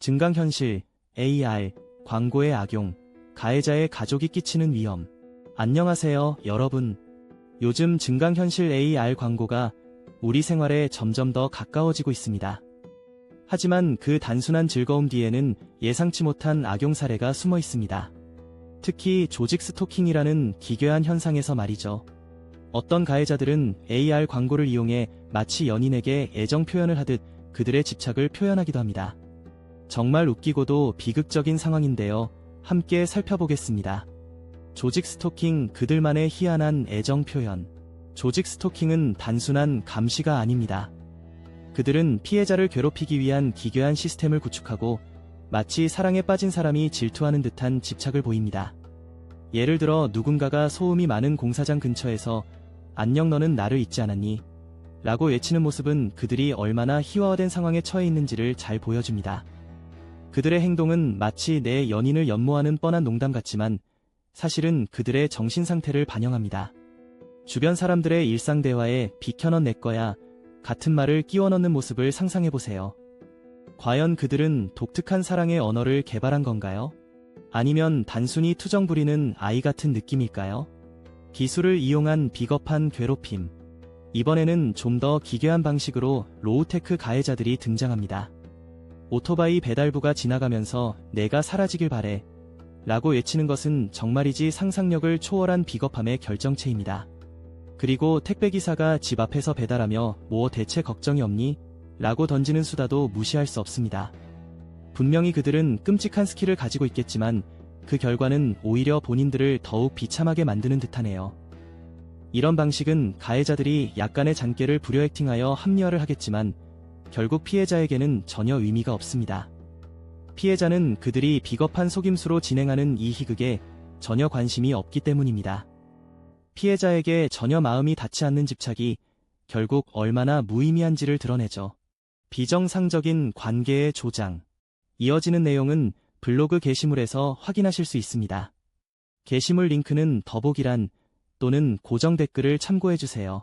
증강현실, AR, 광고의 악용, 가해자의 가족이 끼치는 위험. 안녕하세요, 여러분. 요즘 증강현실 AR 광고가 우리 생활에 점점 더 가까워지고 있습니다. 하지만 그 단순한 즐거움 뒤에는 예상치 못한 악용 사례가 숨어 있습니다. 특히 조직 스토킹이라는 기괴한 현상에서 말이죠. 어떤 가해자들은 AR 광고를 이용해 마치 연인에게 애정 표현을 하듯 그들의 집착을 표현하기도 합니다. 정말 웃기고도 비극적인 상황인데요. 함께 살펴보겠습니다. 조직 스토킹 그들만의 희한한 애정 표현. 조직 스토킹은 단순한 감시가 아닙니다. 그들은 피해자를 괴롭히기 위한 기괴한 시스템을 구축하고 마치 사랑에 빠진 사람이 질투하는 듯한 집착을 보입니다. 예를 들어 누군가가 소음이 많은 공사장 근처에서 안녕 너는 나를 잊지 않았니? 라고 외치는 모습은 그들이 얼마나 희화화된 상황에 처해 있는지를 잘 보여줍니다. 그들의 행동은 마치 내 연인을 연모하는 뻔한 농담 같지만 사실은 그들의 정신 상태를 반영합니다. 주변 사람들의 일상 대화에 비켜넌 내 거야 같은 말을 끼워 넣는 모습을 상상해 보세요. 과연 그들은 독특한 사랑의 언어를 개발한 건가요? 아니면 단순히 투정 부리는 아이 같은 느낌일까요? 기술을 이용한 비겁한 괴롭힘. 이번에는 좀 더 기괴한 방식으로 로우테크 가해자들이 등장합니다. 오토바이 배달부가 지나가면서 내가 사라지길 바래. 라고 외치는 것은 정말이지 상상력을 초월한 비겁함의 결정체입니다. 그리고 택배기사가 집 앞에서 배달하며 뭐 대체 걱정이 없니? 라고 던지는 수다도 무시할 수 없습니다. 분명히 그들은 끔찍한 스킬을 가지고 있겠지만 그 결과는 오히려 본인들을 더욱 비참하게 만드는 듯하네요. 이런 방식은 가해자들이 약간의 잔꾀를 부려 액팅하여 합리화를 하겠지만 결국 피해자에게는 전혀 의미가 없습니다. 피해자는 그들이 비겁한 속임수로 진행하는 이 희극에 전혀 관심이 없기 때문입니다. 피해자에게 전혀 마음이 닿지 않는 집착이 결국 얼마나 무의미한지를 드러내죠. 비정상적인 관계의 조장. 이어지는 내용은 블로그 게시물에서 확인하실 수 있습니다. 게시물 링크는 더보기란 또는 고정 댓글을 참고해주세요.